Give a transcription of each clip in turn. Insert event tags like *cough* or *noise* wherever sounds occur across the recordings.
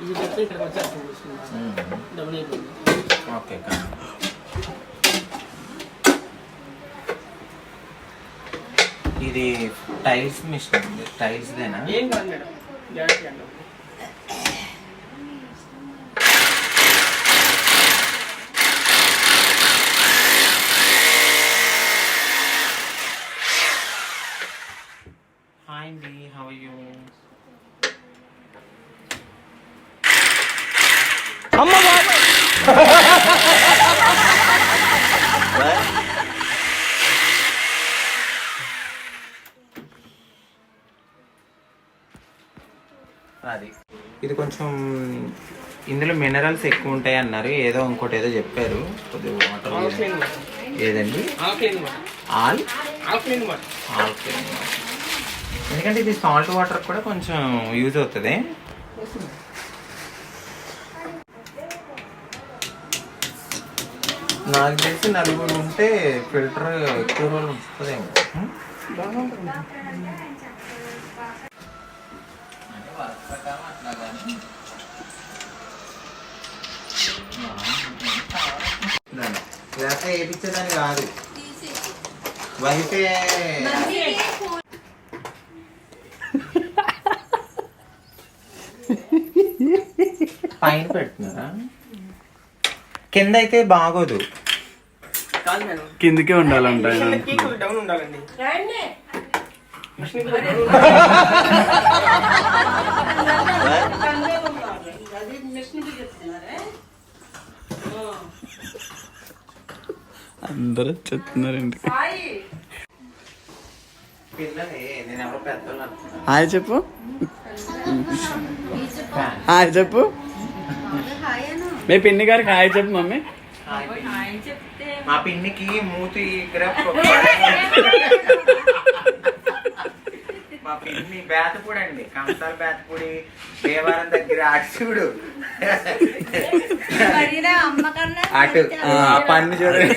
ఇది చెప్తే ఇక్కడికి అయిపోయింది ఓకే ఇది టైల్స్ మిషన్ టైల్స్ దేనా ఏం కాదు మేడం. అండి హాయ్ అండి హౌ యూ అమ్మ అది. ఇది కొంచెం ఇందులో మినరల్స్ ఎక్కువ ఉంటాయి అన్నారు. ఏదో ఇంకోటి ఏదో చెప్పారు. కొద్దిగా వాటర్ ఏదండి? ఆల్ ఎందుకంటే ఇది సాల్ట్ వాటర్ కూడా కొంచెం యూజ్ అవుతుంది? నాకు తెలిసి నలుగురు ఉంటే ఫిల్టర్ ఎక్కువ రోజులు దాన్ని. లేకపోతే వేయించేదాన్ని కాదు. వైఫే *laughs* పైన పెడుతున్నారా? కింద అయితే బాగోదు కిందకే ఉండాలంట అందరూ చెప్తున్నారు ఇంటికి పిల్లలే నేను ఎవరో పెద్దోళ్ళు అనుకున్నాను. హాయ్ చెప్పు. హాయ్ చెప్పు. మీ పిన్ని గారికి హాయ్ చెప్పు మమ్మీ. మా పిన్నికి మూతి గ్రప్ *laughs* మా పిన్ని బేతపూడి అండి. కంసాల బేతపూడి దేవారం దగ్గర. అటు చూడు. అటు ఆ పన్ను చూడండి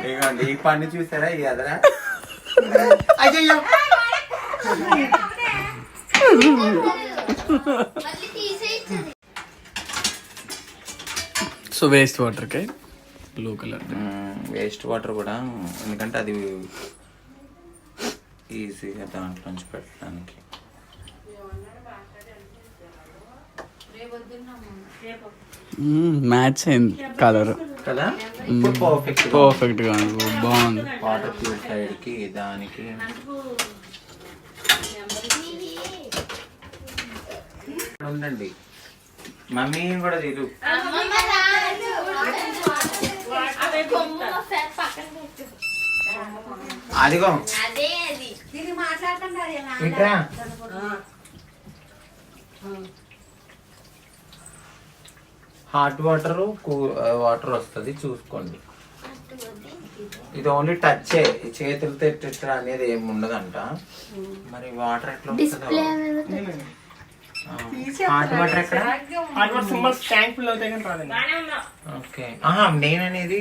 ఇదిగోండి ఈ పన్ను చూసారా? ఈ ఎదరా అయ్యో సో వేస్ట్ వాటర్కి బ్లూ కలర్ వేస్ట్ వాటర్ కూడా ఎందుకంటే అది ఈజీగా దాంట్లోంచి పెట్టడానికి. మ్యాచ్ అయింది కలర్ కదా? ఇప్పుడు పర్ఫెక్ట్ పర్ఫెక్ట్గా బాగుంది. వాటర్ ప్యూరిఫైడ్కి దానికి. ఉందండి మమ్మీ కూడా తీరు అదిగో. ఇట్రా హాట్ వాటర్ వాటర్ వస్తుంది చూసుకోండి. ఇది ఓన్లీ టచ్ చేతులతో ఇట్లా అనేది ఏమి ఉండదంట. మరి వాటర్ ఎట్లా వస్తుందో. హాట్ వాటర్ ఎక్కడ? Hot water symbols tank full అవుతాయి కానీ రాదండి. ఓకే. ఆహా నేననేది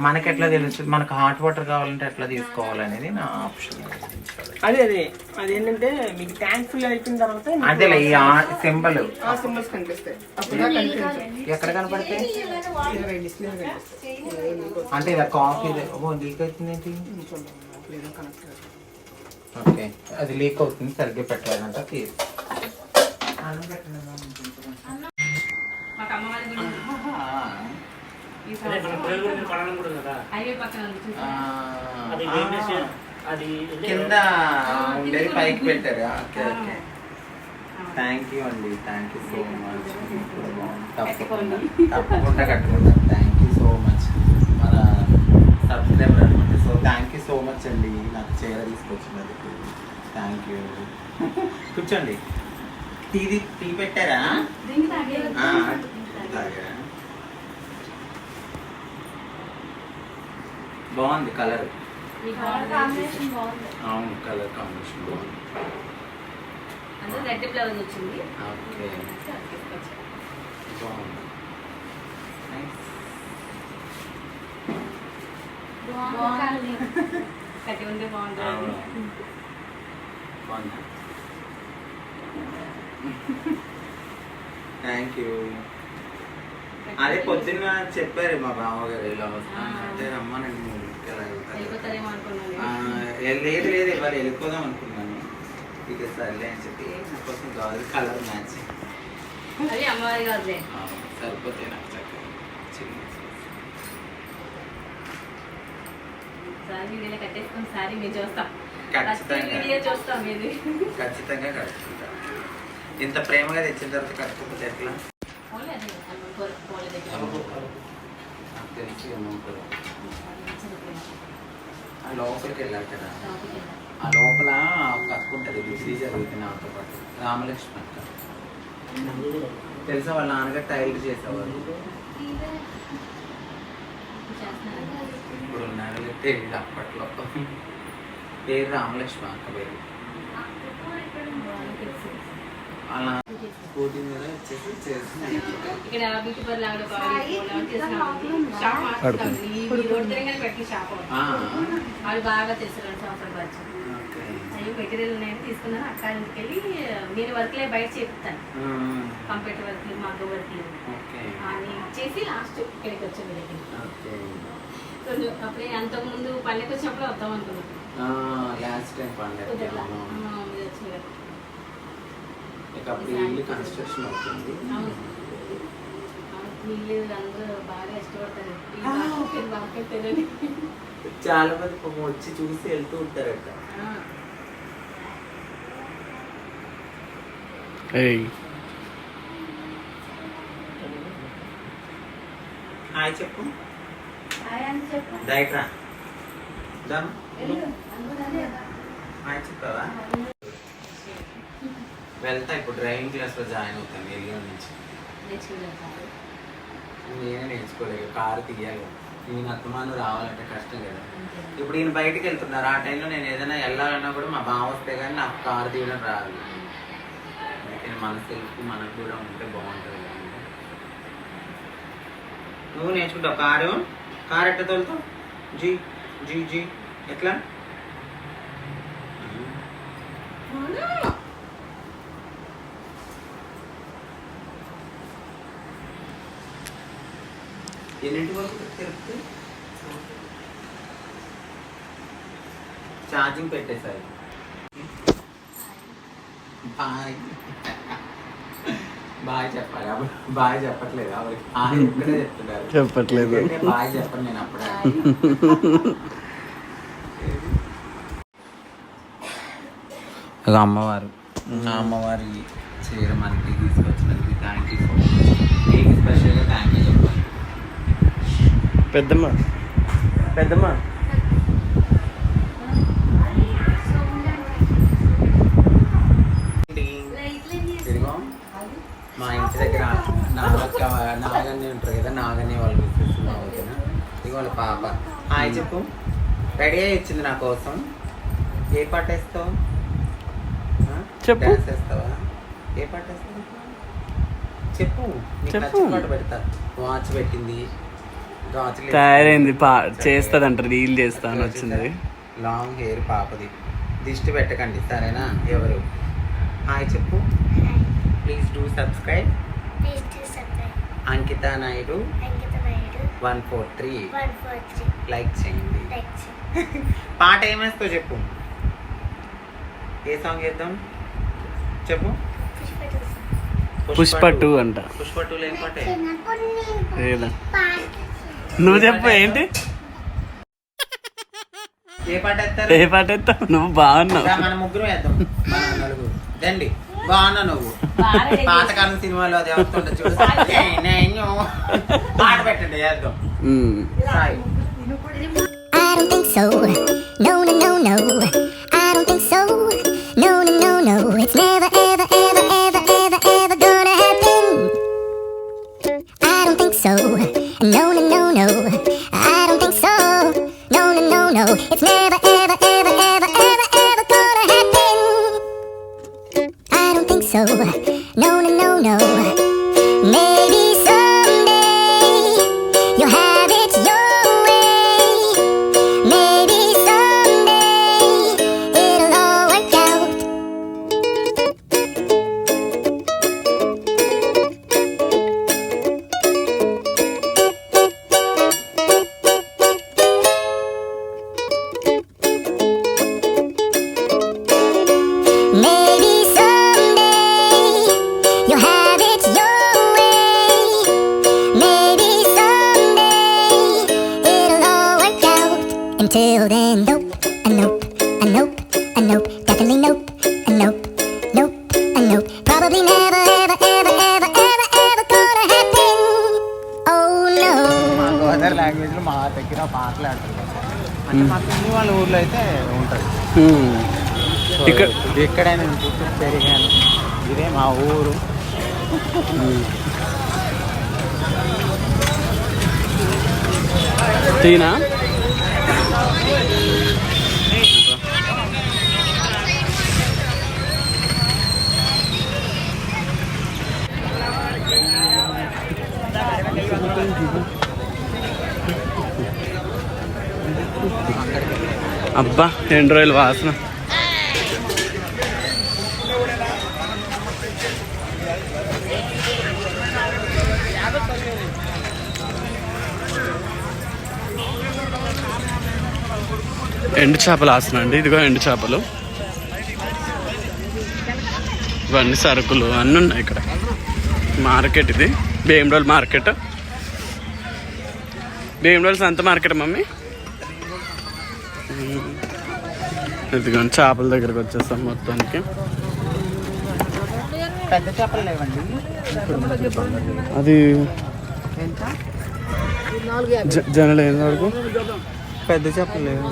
మనకి ఎట్లా తెలుస్తుంది మనకు హాట్ వాటర్ కావాలంటే ఎట్లా తీసుకోవాలనేది నా ఆప్షన్ అదే అదే. అదేంటంటే మీకు ట్యాంక్ ఫుల్ అయిపోయిన తర్వాత అదేలే ఈ సింబల్ ఆ సింబల్స్ కనిపిస్తాయి. ఎక్కడ కనపడితే ఇరవై డిస్ప్లే కనిపిస్తాయి అంటే ఇలా కాఫీ ఓ లీక్ అవుతుంది ఏంటి ఓకే. అది లీక్ అవుతుంది సరిగ్గా పెట్టలేదంట తీసి కింద. ఉండేది పైకి పెట్టారు. Okay okay. థ్యాంక్ యూ అండి. థ్యాంక్ యూ సో మచ్ తప్పకుండా తప్పకుండా కట్టుకుంటాను థ్యాంక్ యూ సో మచ్ మన సబ్స్క్రైబర్ అనమాట so thank you so much అండి. నాకు చీర తీసుకొచ్చినందుకు. థ్యాంక్ యూ *laughs* కూర్చోండి. టీ టీ పెట్టారా? బాగుంది కలర్. అవును కలర్ కాంబినేషన్ బాగుంది. రెడ్ వచ్చింది. ఓకే. బాగుంది. బాగుంది. బాగుందా. థ్యాంక్ యూ అదే పొద్దున్న చెప్పారు మా బావగారు ఇలా అంటే రమ్మనండి లేదు లేదు ఇవాళ వెళ్ళిపోదాం అనుకున్నాను. ఇక సర్లే అని చెప్పి నా కోసం గాజు కలర్ మ్యాచ్. సరిపోతే నాకు చక్కగా చిన్న కట్టేసుకొని సారీ చూస్తాం. ఖచ్చితంగా. ఖచ్చితంగా కట్టుకుంటా ఇంత ప్రేమగా తెచ్చిన తర్వాత కట్టుకుంటే ఎట్లా? ఆ లోపలికి వెళ్ళాలి కదా. ఆ లోపల కట్టుకుంటుంది బిజీ ఉంటుంది జరుగుతుంది నాతో పాటు. రామలక్ష్మి అక్క. తెలుసా వాళ్ళ నాన్నగారు టైల్ చేసేవాళ్ళు? ఇప్పుడు ఉన్నారు తెలియదు అప్పట్లో. పేరు రామలక్ష్మి అక్క పేరు. వాళ్ళ స్కూటీ మీద వచ్చేసి ఇక్కడ బ్యూటీ పార్లర్ ఆవిడ షాప్ రోడ్ తిరగానే ఆవిడ బాగా చేస్తారు రెండు సంవత్సరాలు వచ్చి అయ్యో మెటీరియల్ ఉన్నాయని తీసుకున్నాను. అక్క ఇంటికి వెళ్ళి నేను వర్క్లే బయట చేపిస్తాను. ఆ, కంప్యూటర్ వర్క్లు మగ్గ వర్క్లు ఓకే. అని చేసి లాస్ట్ ఇక్కడికి వచ్చాం మీ దగ్గరికి. ఓకే. కొంచెం అప్పుడే అంతకుముందు పల్లెకి వచ్చినప్పుడు వద్దాం అనుకున్నాం. లాస్ట్ టైం పండగ కుదరలా. ఆ, మీరు వచ్చి కదా. ఇక అప్పుడు ఇల్లు కన్స్ట్రక్షన్ అవుతుంది. చాలా మంది వచ్చి చూసి వెళ్తూ ఉంటారట. హాయ్ చెప్పు. ఆయన చెప్పు. డైట్ రా దామ్. హాయ్ చెప్పావా? వెళ్తా ఇప్పుడు డ్రైవింగ్ క్లాస్లో జాయిన్ అవుతాను ఎల్లుండి నుంచి. నేనే నేర్చుకోలేదు కారు తీయాలి. నేను అత్తమాను రావాలంటే కష్టం కదా. ఇప్పుడు ఈయన బయటికి వెళ్తున్నారు ఆ టైంలో నేను ఏదైనా వెళ్ళాలన్నా కూడా మా బావ వస్తే కానీ నాకు కారు తీయడం రాదు. అందుకని మన సెల్ఫ్ మనకు కూడా ఉంటే బాగుంటుంది. నువ్వు నేర్చుకుంటావు కారు? కారు ఎట్ట తోలుతావు? G G G. ఎట్లా? ఎన్నింటి వరకు తిరుపతి ఛార్జింగ్ పెట్టేసారు బాయ్. బాయ్ చెప్పాలి. అప్పుడు బాయ్ చెప్పట్లేదు. ఆవిడకి బాయ్ ఇప్పుడే చెప్తున్నారు. చెప్పట్లేదు. బాయ్ చెప్పను నేను అప్పుడే. ఇక అమ్మవారు. నా అమ్మవారి చీర మనకి తీసుకొచ్చినందుకు థ్యాంక్ యూ సో మచ్ మీకు స్పెషల్గా థ్యాంక్ యూ చెప్పాలి పెద్దమ్మ. పెద్దమ్మ. మా ఇంటి దగ్గర నాగక్క నాగన్ని ఉంటారు కదా నాగన్ని వాళ్ళు విశ్వసిస్తున్నా ఓకేనా? ఇది వాళ్ళ పాప. హాయ్ చెప్పు. రెడీ అయ్యి వచ్చింది నా కోసం. ఏ పాట వేస్తావు? చెప్పు. డాన్స్ వేస్తావా? ఏ పాట వేస్తావు? చెప్పు. నీకు చెప్పు. నచ్చిన పాట పెడతా. వాచ్ పెట్టింది. తయారైంది పా చేస్తుందంట రీల్ చేస్తా అని వచ్చింది లాంగ్ హెయిర్ పాపది. దిష్టి పెట్టకండి సరేనా? ఎవరు? హాయ్ చెప్పు. Please do subscribe. Ankita Naidu. One four three. Like చేయండి. *laughs* పాట ఏమేస్తావు చెప్పు. ఏ సాంగ్ చేద్దాం? చెప్పు. పుష్ప టూ. అంట. పుష్ప టూ లేని పాట? ఏదా. నువ్వు చెప్పు ఏంటి ఏ పాట ఏ పాట ఎత్తావు నువ్వు బాగున్నావు మన ముగ్గురు వేద్దాం మన నలుగురు రండి బాగున్నా నువ్వు పాతకాలం సినిమాలో అది వస్తుంటే చూడు నేను. పాట పెట్టండి వేద్దాం ఉమ్. Sai I don't think so. No, no, no, no. I don't think so. No, no, no, no. It's never, ever, ever, ever, ever, దగ్గర మాట్లాడతారు అంటే మా పిన్ని వాళ్ళ ఊర్లో అయితే ఉంటుంది. ఇక్కడ ఇక్కడ నేను పుట్టి పెరిగాను ఇదే మా ఊరు. తీనా అబ్బా రెండు రోజులు వాసన. ఎండు చేపలు ఆసన అండి ఇదిగో ఎండు చేపలు. ఇవన్నీ సరుకులు అన్నీ ఉన్నాయి ఇక్కడ. మార్కెట్ ఇది భీమడోల్ మార్కెట్. భీమడోల్ సంత మార్కెట్ మమ్మీ? ఇదిగోండి చేపల దగ్గరకు వచ్చేస్తాం మొత్తానికి. పెద్ద చేపలు లేవండి. అది జనలు ఏం వరకు? పెద్ద చేపలు లేవు.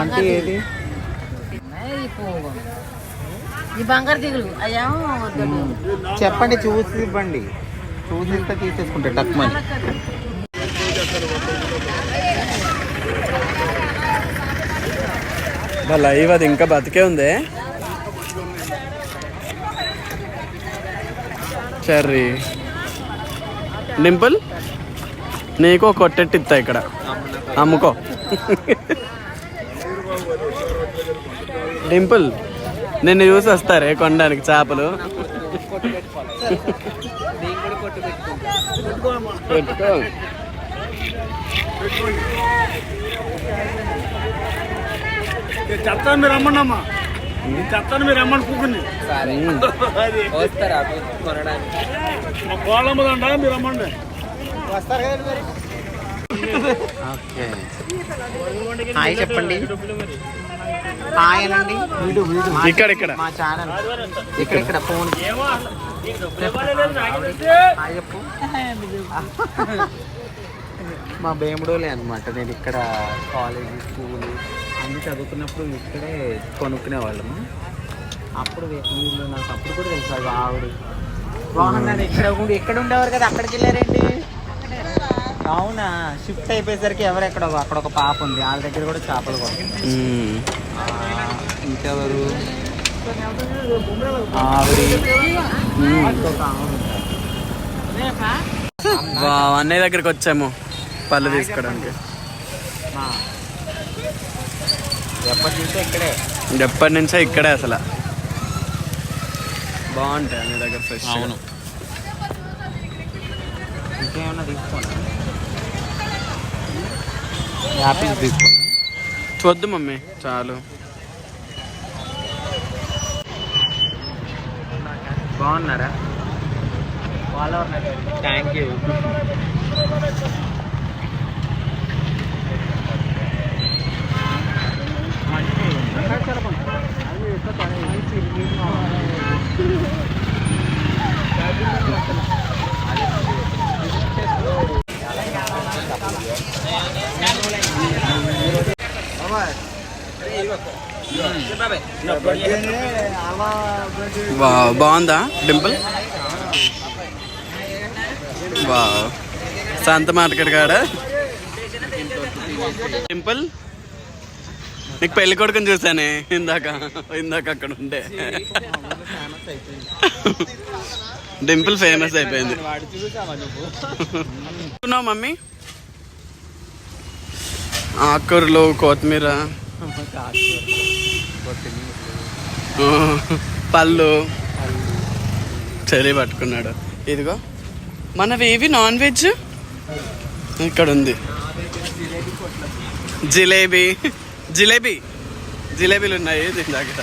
అంటే ఏది? ఈ బంగారు దిగులు అయ్యామో వద్దు. చెప్పండి చూసి ఇవ్వండి. చూసి ఇస్తే తీసేసుకుంటా టక్మని లైవ్ అది ఇంకా బతికే ఉంది. చెర్రీ. డింపుల్ నీకు కొట్టెట్టి ఇస్తా ఇక్కడ. అమ్ముకో. డింపుల్ నిన్ను చూసి వస్తారే కొనడానికి చేపలు? పెట్టుకో. చెప్తాను మీరు రమ్మన్నమ్మా. చెప్తాను మీరు రమ్మని కూకుని. వస్తారా? కొనడానికి. మా కోళ్ళమ్మదండ మీరు రమ్మండి. వస్తారు కదా మరి. ఓకే. హాయ్ చెప్పండి. హాయ్ అనండి. ఇక్కడ ఇక్కడ. మా ఛానల్. ఇక్కడ ఇక్కడ ఫోన్. హాయ్ చెప్పు. మా బేముడోలే అనమాట నేను ఇక్కడ కాలేజ్ స్కూల్ అన్ని చదువుకున్నప్పుడు ఇక్కడే కొనుక్కునే వాళ్ళము. అప్పుడు వీళ్ళు నాకు అప్పుడు కూడా తెలుసు అది ఆవిడ బాగున్నాను ఇక్కడ ఉండి ఎక్కడ ఉండేవారు కదా అక్కడికి వెళ్ళారండి అవునా షిఫ్ట్ అయిపోయేసరికి ఎవరెక్కడ అక్కడ ఒక పాప ఉంది వాళ్ళ దగ్గర కూడా చేపలు మ్మ్. ఇంకెవరు? అన్నయ్య దగ్గరికి వచ్చాము పళ్ళు తీసుకోవడానికి. ఎప్పటి నుంచో ఇక్కడే. ఎప్పటి నుంచో ఇక్కడే అసలు. బాగుంటాయి అన్ని దగ్గర ఫ్రెష్ అవును. ఇంకేమన్నా తీసుకోండి యాపిల్స్ తీసుకోండి వద్దు మమ్మీ చాలు. బాగున్నారా? థ్యాంక్ యూ *laughs* *laughs* వావ్ బాగుందా డింపుల్? వావ్. సంత మార్కెట్ కాడ. డింపుల్ నీకు పెళ్ళి కొడుకుని చూసానే ఇందాక ఇందాక అక్కడ ఉండే. డింపుల్ ఫేమస్ అయిపోయింది. మమ్మీ? ఆకుకూరలు కొత్తిమీర. పళ్ళు. చలి పట్టుకున్నాడు. ఇదిగో. మనవి ఏవి నాన్ వెజ్? ఇక్కడ ఉంది జిలేబీ. జిలేబీ. జిలేబీలు ఉన్నాయి దీని దగ్గర.